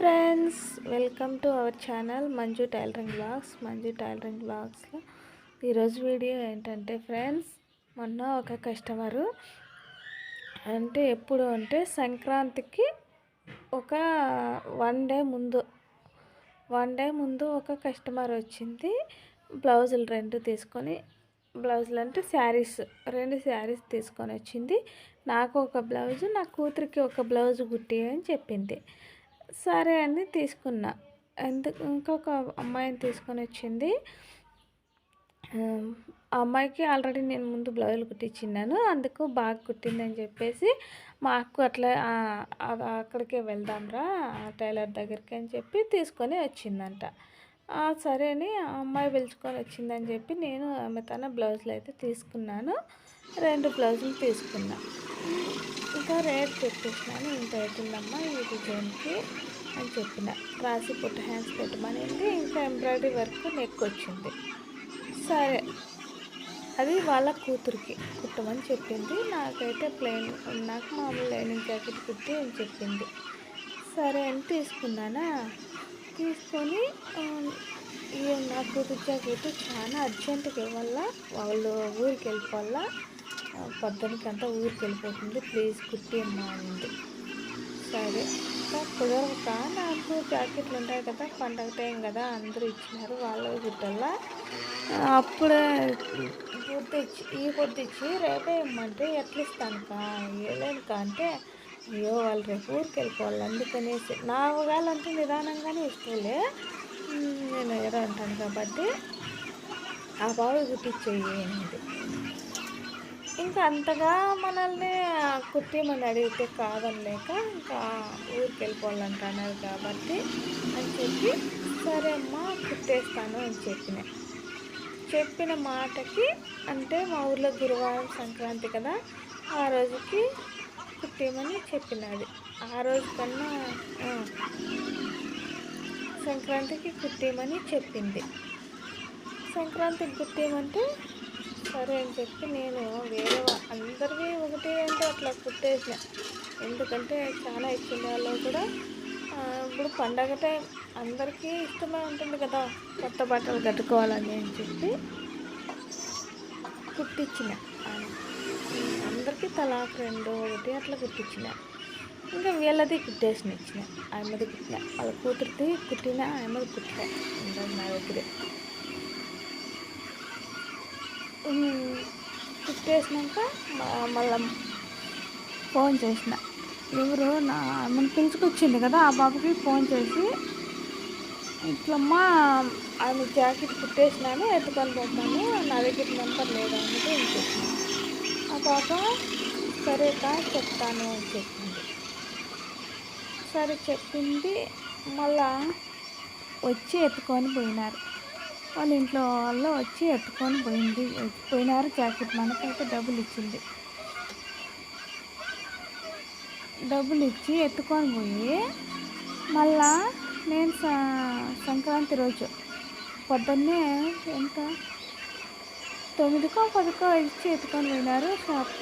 Friends welcome to our channel Manju tailoring blogs. Manju tailoring బ్లాగ్స్లో ఈరోజు video ఏంటంటే friends మొన్న ఒక కస్టమరు అంటే ఎప్పుడు అంటే సంక్రాంతికి ఒక వన్ డే ముందు వన్ డే ముందు ఒక కస్టమర్ వచ్చింది బ్లౌజులు రెండు తీసుకొని బ్లౌజులు అంటే శారీస్ రెండు శారీస్ తీసుకొని వచ్చింది. నాకు ఒక బ్లౌజు నా కూతురికి ఒక బ్లౌజ్ గుట్టి అని చెప్పింది. సరే అని తీసుకున్నా. ఎందుకు ఇంకొక అమ్మాయిని తీసుకొని వచ్చింది. ఆ అమ్మాయికి ఆల్రెడీ నేను ముందు బ్లౌజులు కుట్టించిన్నాను. అందుకు బాగా కుట్టిందని చెప్పేసి మా అక్క అట్లా అక్కడికే వెళ్దాంరా టైలర్ దగ్గరికి అని చెప్పి తీసుకొని వచ్చిందంట. సరే అని ఆ అమ్మాయి పిలుచుకొని వచ్చిందని చెప్పి నేను ఆమె తన బ్లౌజులు అయితే తీసుకున్నాను. రెండు బ్లౌజులు తీసుకున్నా. ఇంకా రేట్ చెప్పేసినాను ఇంత అవుతుందమ్మా ఈ డిజైన్కి అని చెప్పిన. రాసి పుట్ట హ్యాండ్స్ పెట్టమనింది ఇంకా ఎంబ్రాయిడరీ వర్క్ నెక్ వచ్చింది సరే అది వాళ్ళ కూతురికి కుట్టమని చెప్పింది. నాకైతే ప్లెయిన్ నాకు మామూలు లైనింగ్ జాకెట్ కుట్టి అని చెప్పింది. సరే అని తీసుకున్నానా? తీసుకొని నా కూతురు జాకెట్ చాలా అర్జెంటుగా వల్ల వాళ్ళు ఊరికి వెళ్ళిపోవాలా? పొద్దునకంతా ఊరికి వెళ్ళిపోతుంది ప్లీజ్ కుట్టి అమ్మా సరే. సరే కుదరక నాకు జాకెట్లు ఉంటాయి కదా పండగ టైం కదా అందరూ ఇచ్చినారు. వాళ్ళు కుట్టల్లా అప్పుడే పొద్దు ఇచ్చి ఈ పొద్దు ఇచ్చి రేపే ఇమ్మంటే ఎట్లా ఇస్తాను కా ఏలేను కా అంటే అయ్యో వాళ్ళు రేపు ఊరికి వెళ్ళిపోవాలి అందుకనేసి. నా ఒకవేళ నిదానంగానే ఇష్టలే. నేను ఎరా అంటాను కాబట్టి ఆ బాబు కుట్టించేయండి ఇంకా అంతగా మనల్ని కుట్టిమని అడిగితే కాదనలేక ఇంకా ఊరికి వెళ్ళిపోవాలంటున్నారు కాబట్టి అని చెప్పి సరే అమ్మా కుట్టేస్తాను అని చెప్పిన. చెప్పిన మాటకి అంటే మా ఊర్లో గురువారం సంక్రాంతి కదా ఆ రోజుకి కుట్టేమని చెప్పినది. ఆ రోజు కన్నా సంక్రాంతికి కుట్టేమని చెప్పింది. సంక్రాంతికి కుట్టేయమంటే సరే అని చెప్పి నేను వేరే అందరివి ఒకటి అంటే అట్లా కుట్టేసిన. ఎందుకంటే చాలా ఇచ్చిన వాళ్ళు కూడా ఇప్పుడు పండగ టైం అందరికీ ఇష్టమే ఉంటుంది కదా కొత్త బట్టలు కట్టుకోవాలని అని చెప్పి కుట్టించిన అందరికీ తలా రెండు ఒకటి అట్లా కుట్టించిన ఇంకా వీళ్ళది కుట్టేసిన ఇచ్చిన ఆమెది కుట్టిన. వాళ్ళ కూతురిది కుట్టిన ఆమెది కుట్టిన. ఇంకా నా దగ్గరే. కుట్టేసినాక మళ్ళీ ఫోన్ చేసిన. ఎవరు నా మన పిలుచుకొచ్చింది కదా ఆ బాబుకి ఫోన్ చేసి ఇట్లమ్మా ఆమె జాకెట్ కుట్టేసినాను ఎత్తుకొని పోతాను నా దగ్గర నెంబర్ లేదా అంటే చెప్పిన ఆ పాప సరే కా చెప్తాను అని చెప్పింది సరే చెప్పింది మళ్ళా వచ్చి ఎత్తుకొని పోయినారు. వాళ్ళ ఇంట్లో వాళ్ళు వచ్చి ఎత్తుకొని పోయింది. పోయినారు జాకెట్ మనకైతే డబ్బులు ఇచ్చింది. డబ్బులు ఇచ్చి ఎత్తుకొని పోయి మళ్ళా నేను సంక్రాంతి రోజు పొద్దున్నే ఎంత? తొమ్మిదికో పదికో ఇచ్చి ఎత్తుకొని పోయినారు షాప్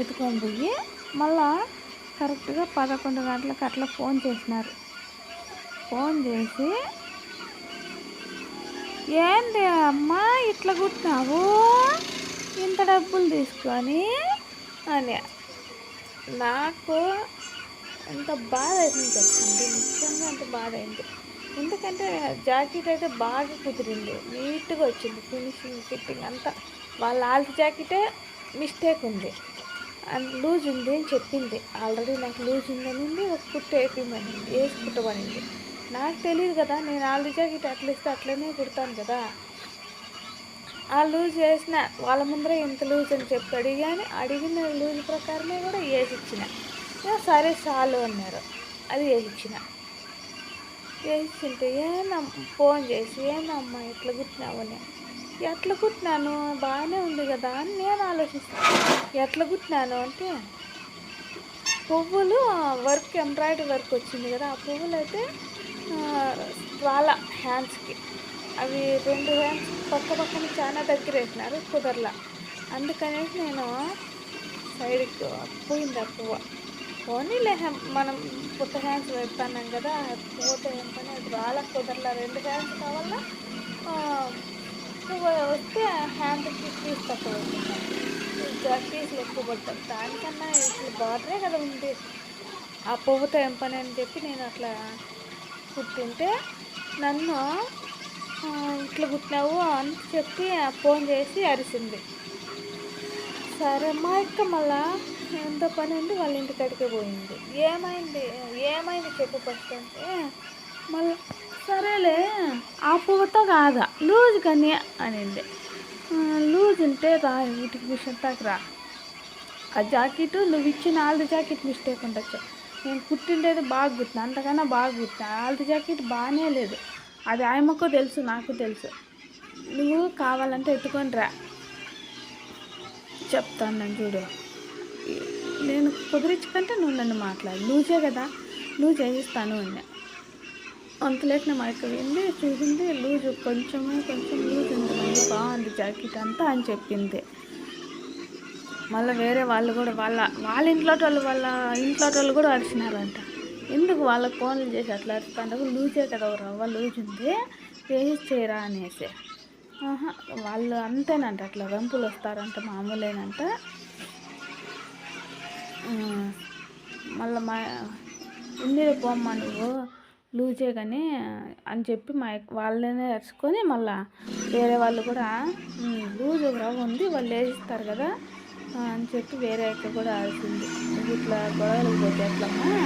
ఎత్తుకొని పోయి మళ్ళా కరెక్ట్గా పదకొండు గంటలకు అట్లా ఫోన్ చేసినారు. ఫోన్ చేసి ఏంటి అమ్మా ఇట్లా కుట్టినావు? ఇంత డబ్బులు తీసుకొని అని. నాకు ఎంత బాధ అయింది చెప్పండి నిజంగా అంత బాధ అయింది. ఎందుకంటే జాకెట్ అయితే బాగా కుదిరింది. నీట్గా వచ్చింది ఫినిషింగ్ ఫిట్టింగ్ అంతా. వాళ్ళ ఆల్ట్ జాకెటే మిస్టేక్ ఉంది. అండ్ లూజ్ ఉంది అని చెప్పింది. ఆల్రెడీ నాకు లూజ్ ఉందనింది ఒక కుట్టు వేపిమనింది వేసి కుట్టబడింది నాకు తెలియదు కదా నేను ఆల్రెడీ జాకెట్ అట్లా ఇస్తే అట్లనే కుడతాను కదా. ఆ లూజ్ చేసిన వాళ్ళ ముందర ఎంత లూజ్ అని చెప్పి అడిగాను. అడిగిన లూజ్ ప్రకారమే కూడా వేసి ఇచ్చిన. సరే చాలు అన్నారు. అది వేసి ఇచ్చిన. ఏనా ఫోన్ చేసి ఏమమ్మా ఎట్లా కుట్టినావని ఎట్లా కుట్టినాను? బాగానే ఉంది కదా అని నేను ఆలోచిస్తాను ఎట్లా కుట్టినాను అంటే పువ్వులు వర్క్ ఎంబ్రాయిడరీ వర్క్ వచ్చింది కదా ఆ పువ్వులు అయితే వాళ్ళ హ్యాండ్స్కి అవి రెండు హ్యాండ్స్ పక్క పక్కన చాలా దగ్గర వేసినారు కుదరలా. అందుకనేసి నేను సైడ్కి పోయింది ఆ పువ్వు. పోనీలే మనం కొత్త హ్యాండ్స్ పెడతాన్నాం కదా పోతే ఏం పని? అది వాళ్ళ కుదరలా. రెండు హ్యాండ్స్ కావాలా? వస్తే హ్యాండ్కి పీస్ తక్కువ పీసులు ఎక్కువ పడతాం దానికన్నా ఇట్లా బార్డరే కదా ఉంది. ఆ పువ్వుతో ఏం పని అని చెప్పి నేను అట్లా కుట్టింటే నన్ను ఇట్లా కుట్టినావు అని చెప్పి ఫోన్ చేసి అరిసింది. సరే మా ఇక్క మళ్ళా ఎంత పని అండి వాళ్ళ ఇంటికాడికే పోయింది. ఏమైంది? ఏమైంది చెప్పు ఫస్ట్ అంటే మళ్ళీ సరేలే ఆ పువ్వుతో కాదా? లూజ్ కానీ అనింది. లూజ్ ఉంటే రా ఇంటికి మిషన్ దాకా రా. ఆ జాకెట్ నువ్వు ఇచ్చిన ఆల్ది జాకెట్ మిస్టేక్ ఉండొచ్చు. నేను కుట్టిండేది బాగా కుట్టిన అంతకన్నా బాగా కుట్టిన ఆల్ట్ జాకెట్ బాగానే లేదు. అది ఆయమ్మకో తెలుసు నాకు తెలుసు. నువ్వు కావాలంటే ఎత్తుకొని రా. చెప్తాను నన్ను చూడు. నేను కుదిరించుకుంటే నువ్వు నన్ను మాట్లాడు. లూజే కదా. నువ్వు చేయిస్తాను అన్నా. అంతలేక మా యొక్క చూసింది లూజు కొంచెమే కొంచెం లూజ్ ఉంది. బాగుంది జాకెట్ అంతా అని చెప్పింది. మళ్ళీ వేరే వాళ్ళు కూడా వాళ్ళ వాళ్ళ ఇంట్లో వాళ్ళు వాళ్ళ ఇంట్లో వాళ్ళు కూడా అరిచినారంట. ఎందుకు వాళ్ళకి ఫోన్లు చేసి అట్లా అరిచిపోయినప్పుడు లూజే కదా రవ్వ లూజ్ ఉంది వేసి చేయరా అనేసి. వాళ్ళు అంతేనంట అట్లా రంపులు వస్తారంట మామూలేనంట. మళ్ళీ మా ఉంది పోమ్మా నువ్వు లూజే కానీ అని చెప్పి మా వాళ్ళనే అరుచుకొని మళ్ళీ వేరే వాళ్ళు కూడా లూజ్ రవ్వ ఉంది వాళ్ళు వేసిస్తారు కదా అని చెప్పి వేరే అక్క కూడా ఆడుతుంది ఇట్లా గొడవలు పోతే ఎట్లమ్మా?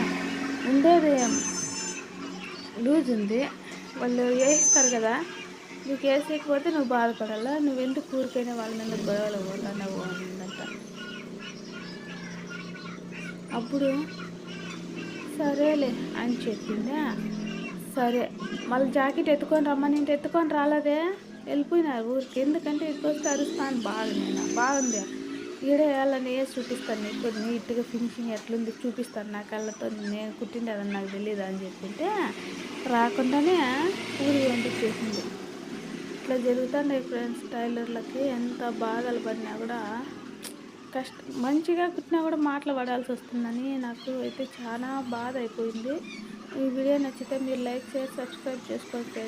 ఉండేది లూజ్ ఉంది వాళ్ళు వేయిస్తారు కదా నీకు వేసేయకపోతే నువ్వు బాధపడాలా? నువ్వు ఎందుకు ఊరికైనా వాళ్ళ మీద గొడవలు పోతున్నావు అనిందంట అప్పుడు సరేలే అని చెప్పిందా? సరే మళ్ళీ జాకెట్ ఎత్తుకొని రమ్మని ఇంటి ఎత్తుకొని రాలేదే? వెళ్ళిపోయినారు ఊరికి. ఎందుకంటే ఇక్కడికి వస్తే అరుస్తాను బాగా నేను. బాగుంది ఈడే వేయాలని చూపిస్తాను? నీకు నీట్గా ఫినిషింగ్ ఎట్లుంది చూపిస్తాను. నా కళ్ళతో నేను కుట్టిండేదని నాకు తెలియదు అని చెప్పింటే రాకుండానే ఊరి పంపించేసింది ఇట్లా జరుగుతున్నాయి ఫ్రెండ్స్ టైలర్లకి ఎంత బాధలు పడినా కూడా కష్ట మంచిగా కుట్టినా కూడా మాటలు పడాల్సి వస్తుందని నాకు అయితే చాలా బాధ అయిపోయింది. ఈ వీడియో నచ్చితే మీరు లైక్ చేసి సబ్స్క్రైబ్ చేసుకోవచ్చు